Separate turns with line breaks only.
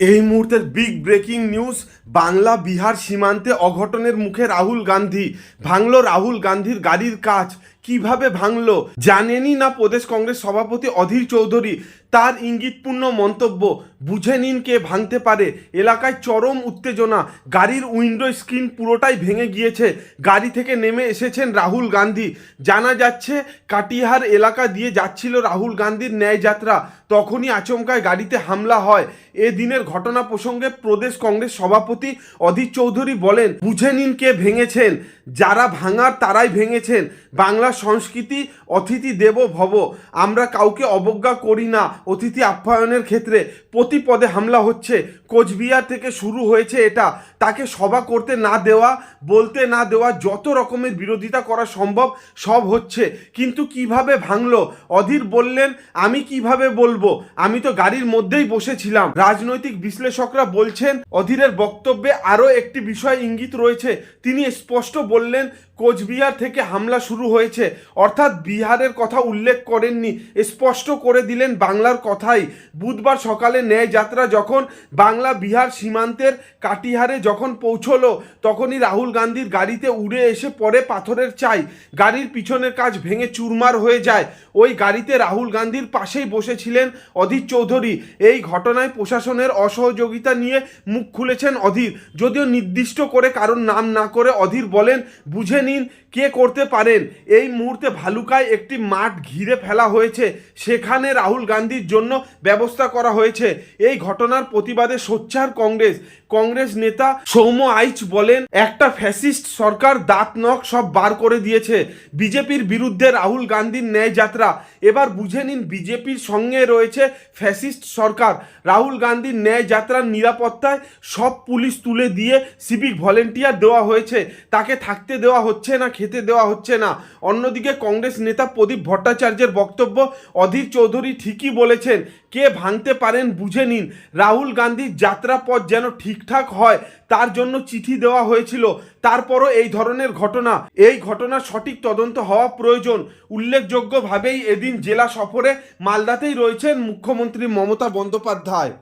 এই মুহূর্তের big breaking news Bangla, Bihar সীমান্তে অঘটনের মুখে রাহুল গান্ধী। ভাঙল রাহুল গান্ধীর গাড়ির কাজ। কীভাবে ভাঙলো? জানেনই না প্রদেশ কংগ্রেস সভাপতি অধীর চৌধুরী। তার ইঙ্গিতপূর্ণ মন্তব্য, বুঝে নিন কে ভাঙতে পারে। এলাকায় চরম উত্তেজনা, গাড়ির উইন্ডো স্ক্রিন পুরোটাই ভেঙে গিয়েছে। গাড়ি থেকে নেমে এসেছেন রাহুল গান্ধী। জানা যাচ্ছে, কাটিহার এলাকা দিয়ে যাচ্ছিল রাহুল গান্ধীর ন্যায় যাত্রা। তখনই আচমকায় গাড়িতে হামলা হয়। এ দিনের ঘটনা প্রসঙ্গে প্রদেশ কংগ্রেস সভাপতি অধীর চৌধুরী বলেন, বুঝে নিন কে ভেঙেছেন। যারা ভাঙার তারাই ভেঙেছেন। বাংলা সংস্কৃতি, অতিথি দেব ভব। আমরা কাউকে অবজ্ঞা করি না। অতিথি আপ্যায়নের ক্ষেত্রে প্রতি পদে হামলা হচ্ছে। কোচবিহার থেকে শুরু হয়েছে এটা। তাকে সভা করতে না দেওয়া, বলতে না দেওয়া, যত রকমের বিরোধিতা করা সম্ভব সব হচ্ছে। কিন্তু কীভাবে ভাঙলো? অধীর বললেন, আমি কীভাবে বলব? আমি তো গাড়ির মধ্যেই বসেছিলাম। রাজনৈতিক বিশ্লেষকরা বলছেন, অধীরের বক্তব্যে আরও একটি বিষয় ইঙ্গিত রয়েছে। তিনি স্পষ্ট বললেন, কোচবিহার থেকে হামলা শুরু হয়েছে। অর্থাৎ বিহারের কথা উল্লেখ করেননি, স্পষ্ট করে দিলেন বাংলার কথাই। বুধবার সকালে ন্যায় যাত্রা যখন বাংলা বিহার সীমান্তের কাটিহারে যখন পৌঁছলো, তখনই রাহুল গান্ধীর গাড়িতে উড়ে এসে পরে পাথরের চাই। গাড়ির পিছনের কাজ ভেঙে চুরমার হয়ে যায়। ওই গাড়িতে রাহুল গান্ধীর পাশেই বসেছিলেন অধীর চৌধুরী। এই ঘটনায় প্রশাসনের অসহযোগিতা নিয়ে মুখ খুলেছেন অধীর। যদিও নির্দিষ্ট করে কারণ নাম না করে অধীর বলেন, বুঝে নিন কে করতে পারেন। এই মুহূর্তে ভালুকায় একটি মাঠ ঘিরে ফেলা হয়েছে। সেখানে রাহুল গান্ধীর জন্য ব্যবস্থা করা হয়েছে। এই ঘটনার প্রতিবাদে সোচ্চার কংগ্রেস। কংগ্রেস নেতা সৌম্য আইচ বলেন, একটা ফ্যাসিস্ট সরকার দাঁত নখ সব বার করে দিয়েছে। বিজেপির বিরুদ্ধে রাহুল গান্ধীর ন্যায় যাত্রা। এবার বুঝে নিন, বিজেপির সঙ্গে রয়েছে ফ্যাসিস্ট সরকার। রাহুল গান্ধীর ন্যায় যাত্রার নিরাপত্তায় সব পুলিশ তুলে দিয়ে সিভিক ভলেন্টিয়ার দেওয়া হয়েছে। তাকে থাকতে দেওয়া হচ্ছে না, খেতে দেওয়া হচ্ছে না। অন্যদিকে কংগ্রেস নেতা প্রদীপ ভট্টাচার্যের বক্তব্য অধীর চৌধুরী ঠিকই বলেছেন। কে ভাঙতে পারেন বুঝে নিন। রাহুল গান্ধীর যাত্রাপথ যেন ঠিকঠাক হয় তার জন্য চিঠি দেওয়া হয়েছিল। তারপরও এই ধরনের ঘটনা। এই ঘটনার সঠিক তদন্ত হওয়া প্রয়োজন। উল্লেখযোগ্যভাবেই এদিন জেলা সফরে মালদাতেই রয়েছেন মুখ্যমন্ত্রী মমতা বন্দ্যোপাধ্যায়।